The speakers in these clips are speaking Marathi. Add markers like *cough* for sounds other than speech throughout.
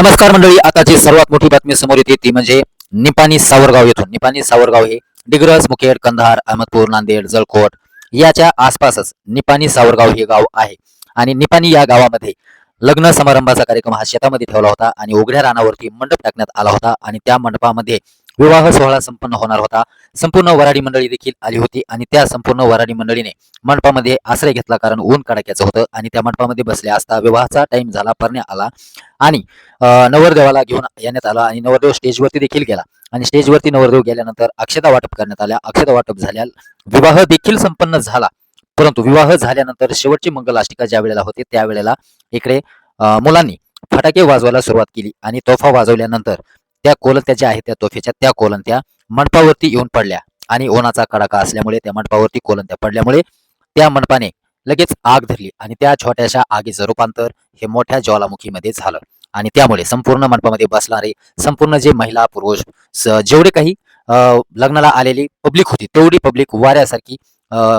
नमस्कार मंडळी आताची सर्वात मोठी बातमी समोर येते ती म्हणजे निपाणी सावरगाव येथून. निपाणी सावरगाव हे डिग्रस मुखेड कंधार अहमदपूर नांदेड जळकोट याच्या आसपासच निपाणी सावरगाव हे गाव आहे. आणि निपाणी या गावामध्ये लग्न समारंभाचा कार्यक्रम हा शेतामध्ये ठेवला होता आणि उघड्या रानावरती मंडप टाकण्यात आला होता आणि त्या मंडपामध्ये विवाह सोहळा संपन्न होणार होता. संपूर्ण वराडी मंडळी देखील आली होती आणि त्या संपूर्ण वराडी मंडळीने मंडपामध्ये आश्रय घेतला कारण ऊन कडाक्याचं होतं आणि त्या मंडपामध्ये बसले असता विवाहाचा टाइम झाला परण्या आला आणि नवरदेवाला घेऊन येण्यात आला आणि नवरदेव स्टेजवरती देखील गेला. आणि स्टेजवरती नवरदेव गेल्यानंतर अक्षता वाटप करण्यात आल्या. अक्षता वाटप झाल्या विवाह देखील संपन्न झाला. परंतु विवाह झाल्यानंतर शेवटची मंगलाष्टिका ज्या वेळेला होते त्यावेळेला इकडे मुलांनी फटाके वाजवायला सुरुवात केली आणि तोफा वाजवल्यानंतर त्या कोलंत्या ज्या आहेत त्या तोफेच्या त्या कोलंत्या मंडपावरती येऊन पडल्या आणि ओनाचा कडाका असल्यामुळे त्या मंडपावरती कोलंत्या पडल्यामुळे त्या मंडपाने लगेच आग धरली आणि त्या छोट्याशा आगीचं रूपांतर हे मोठ्या ज्वालामुखीमध्ये झालं. आणि त्यामुळे संपूर्ण मंडपामध्ये बसणारे संपूर्ण जे महिला पुरुष जेवढे काही लग्नाला आलेली पब्लिक होती तेवढी पब्लिक वाऱ्यासारखी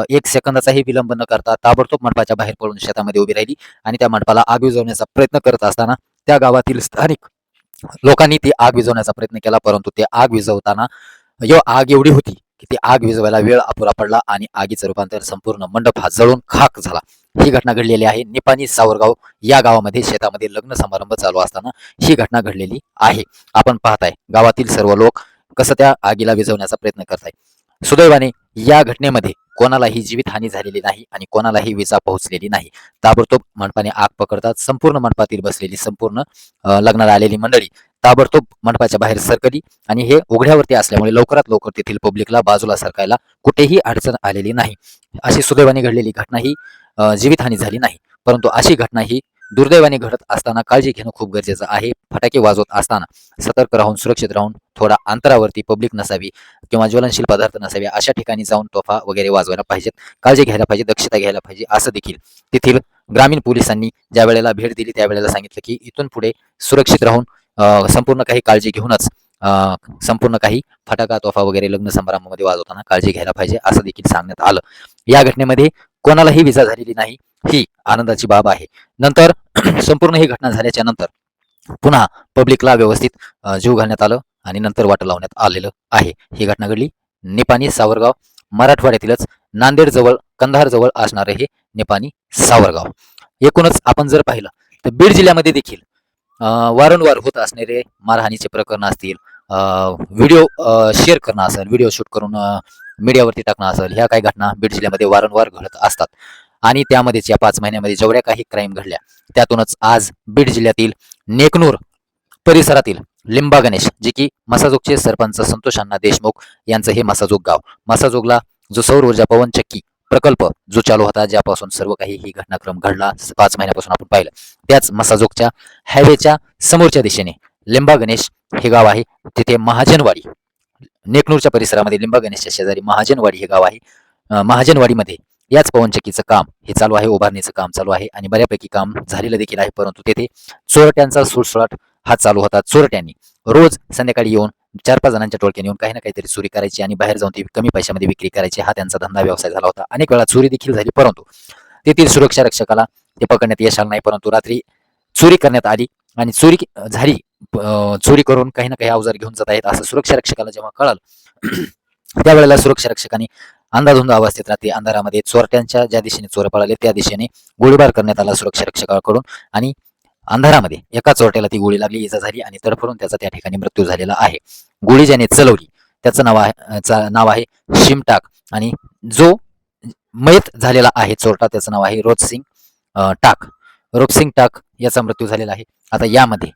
एक सेकंदाचाही विलंब न करता ताबडतोब मंडपाच्या बाहेर पडून शेतामध्ये उभी राहिली आणि त्या मंडपाला आग विजवण्याचा प्रयत्न करत असताना त्या गावातील स्थानिक लोकांनी ती आग विझवण्याचा प्रयत्न केला परंतु ते आग विझवताना यो आग एवढी होती की ती आग विझवायला वेळ अपुरा पडला आणि आगीचं रूपांतर संपूर्ण मंडप हा जळून खाक झाला. ही घटना घडलेली आहे निपाणी सावरगाव या गावामध्ये. शेतामध्ये लग्न समारंभ चालू असताना ही घटना घडलेली आहे. आपण पाहताय गावातील सर्व लोक कसं त्या आगीला विझवण्याचा प्रयत्न करताय. सुदैवाने या घटनेमध्ये कोणालाही जीवितहानी झालेली नाही आणि कोणालाही विजा पोहोचलेली नाही. ताबडतोब मंडपाने आग पकडतात संपूर्ण मंडपातील बसलेली संपूर्ण लग्नाला आलेली मंडळी ताबडतोब मंडपाच्या बाहेर सरकली आणि हे उघड्यावरती असल्यामुळे लवकरात लवकर तेथील पब्लिकला बाजूला सरकायला कुठेही अडचण आलेली नाही. अशी सुदैवाने घडलेली घटना ही जीवितहानी झाली नाही. परंतु अशी घटना ही दुर्दैवाने घडत असताना काळजी घेणं खूप गरजेचं आहे. फटाके वाजवत असताना सतर्क राहून सुरक्षित राहून थोडा अंतरावरती पब्लिक नसावी किंवा ज्वलनशील पदार्थ नसावे अशा ठिकाणी जाऊन तोफा वगैरे वाजवायला पाहिजेत. काळजी घ्यायला पाहिजे दक्षता घ्यायला पाहिजे असं देखील. तेथील ग्रामीण पोलिसांनी ज्या वेळेला भेट दिली त्यावेळेला सांगितलं की इथून पुढे सुरक्षित राहून संपूर्ण काही काळजी घेऊनच संपूर्ण काही फटाका तोफा वगैरे लग्न समारंभामध्ये वाजवताना काळजी घ्यायला पाहिजे असं देखील सांगण्यात आलं. या घटनेमध्ये कोणालाही विजा झालेली नाही. ही आनंदाची बाब आहे. नंतर *clears throat* संपूर्ण ही घटना झाल्याच्यानंतर पुन्हा पब्लिकला व्यवस्थित जीव घालण्यात आलं आणि नंतर वाट लावण्यात आलेलं आहे. ही घटना घडली निपाणी सावरगाव मराठवाड्यातीलच नांदेड जवळ कंधार जवळ असणारे हे निपाणी सावरगाव. एकूणच आपण जर पाहिलं तर बीड जिल्ह्यामध्ये देखील वारंवार होत असणारे मारहाणीचे प्रकरण असतील व्हिडिओ शेअर करणं असेल व्हिडिओ शूट करून मीडियावरती टाकणं असेल ह्या काही घटना बीड जिल्ह्यामध्ये वारंवार घडत असतात. आणि त्यामध्येच या पाच महिन्यामध्ये जेवढ्या काही क्राईम घडल्या त्यातूनच आज बीड जिल्ह्यातील नेकनूर परिसरातील लिंबा गणेश जे की मसाजोगचे सरपंच संतोष अण्णा देशमुख यांचं हे मसाजोग गाव. मसाजोगला जो सौर ऊर्जा पवन चक्की प्रकल्प जो चालू होता ज्यापासून सर्व काही ही घटनाक्रम घडला पाच महिन्यापासून आपण पाहिलं. त्याच मसाजोगच्या हायवेच्या समोरच्या दिशेने लिंबा गणेश हे गाव आहे. तिथे महाजनवाडी नेकनूरच्या परिसरामध्ये लिंबा गणेशच्या शेजारी महाजनवाडी हे गाव आहे. महाजनवाडीमध्ये याच पवनचक्कीचं काम हे चालू आहे उभारणीचं काम चालू आहे आणि बऱ्यापैकी काम झालेलं देखील आहे परंतु तेथे चोरट्यांचा सुळसुळाट हा चालू होता. चोरट्यांनी रोज संध्याकाळी येऊन चार पाच जणांच्या टोळक्याने येऊन काही ना काहीतरी चोरी करायची आणि बाहेर जाऊन ती कमी पैशामध्ये विक्री करायची हा त्यांचा धंदा व्यवसाय झाला होता. अनेक वेळा चोरी देखील झाली परंतु तेथील सुरक्षा रक्षकाला ते पकडण्यात यश आलं नाही परंतु रात्री चोरी करण्यात आली आणि चोरी झाली चोरी करून काही ना काही अवजार घेऊन जात आहेत असं सुरक्षा रक्षकाला जेव्हा कळालं त्यावेळेला सुरक्षा रक्षकाने अंदाधुंद अवस्थेत रात्री अंधारामध्ये चोरट्यांच्या ज्या दिशेने चोर पळाले त्या दिशेने गोळीबार करण्यात आला सुरक्षा रक्षकाकडून. आणि अंधारामध्ये एका चोरट्याला ती गोळी लागली इजा झाली आणि तडफडून त्याचा त्या ठिकाणी मृत्यू झालेला आहे. गोळी ज्याने चलवली त्याचं नाव आहे चा- नाव आहे शिमटाक. आणि जो मयत झालेला आहे चोरटा त्याचं नाव आहे रोजसिंग टाक. रोजसिंग टाक याचा मृत्यू झालेला आहे. आता यामध्ये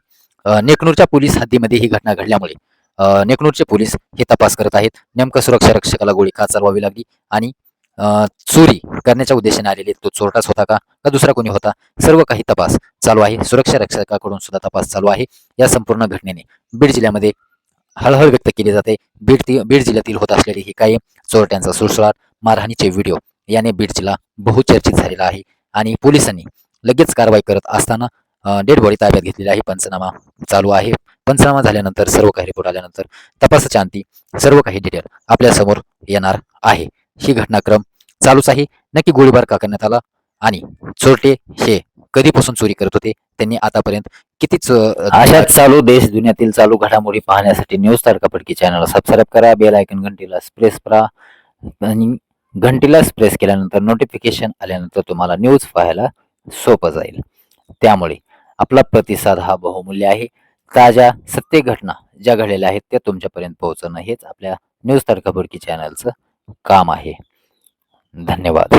नेकनूरच्या पोलीस हद्दीमध्ये ही घटना घडल्यामुळे नेकनूरचे पोलीस हे तपास करत आहेत. नेमकं सुरक्षा रक्षकाला गोळी का चालवावी लागली आणि चोरी करण्याच्या उद्देशाने आलेले तो चोरटाच होता का? का दुसरा कोणी होता? सर्व काही तपास चालू आहे. सुरक्षा रक्षकाकडून सुद्धा तपास चालू आहे. या संपूर्ण घटनेने बीड जिल्ह्यामध्ये हळहळ व्यक्त केली जाते. बीड बीड जिल्ह्यातील होत असलेली ही काही चोरट्यांचा सुळसुळाट मारहाणीचे व्हिडिओ याने बीड जिल्हा बहुचर्चित झालेला आहे. आणि पोलिसांनी लगेच कारवाई करत असताना डेड बॉडी ताब्यात घेतलेली आहे. पंचनामा चालू आहे. पंचनामा झाल्यानंतर सर्व काही रिपोर्ट आल्यानंतर तपासाच्या अंती सर्व काही डिटेल आपल्यासमोर येणार आहे. ही घटनाक्रम चालूच आहे. नक्की गोळीबार का करण्यात आला आणि चोरटे हे कधीपासून चोरी करत होते? त्यांनी आतापर्यंत कितीच अशाच चालू देश दुनियातील चालू घडामोडी पाहण्यासाठी न्यूज तारकापडकी चॅनल सबस्क्राईब करा. बेल आयकन घंटीला प्रेस करा. आणि घंटीला प्रेस केल्यानंतर नोटिफिकेशन आल्यानंतर तुम्हाला न्यूज पाहायला सोपं जाईल. त्यामुळे आपला प्रतिसाद हा बहुमूल्य आहे. ताज्या सत्य घटना ज्या घडलेल्या आहेत त्या तुमच्यापर्यंत पोहोचणं हेच आपल्या न्यूज तडकाबुडकी चॅनलचं काम आहे. धन्यवाद.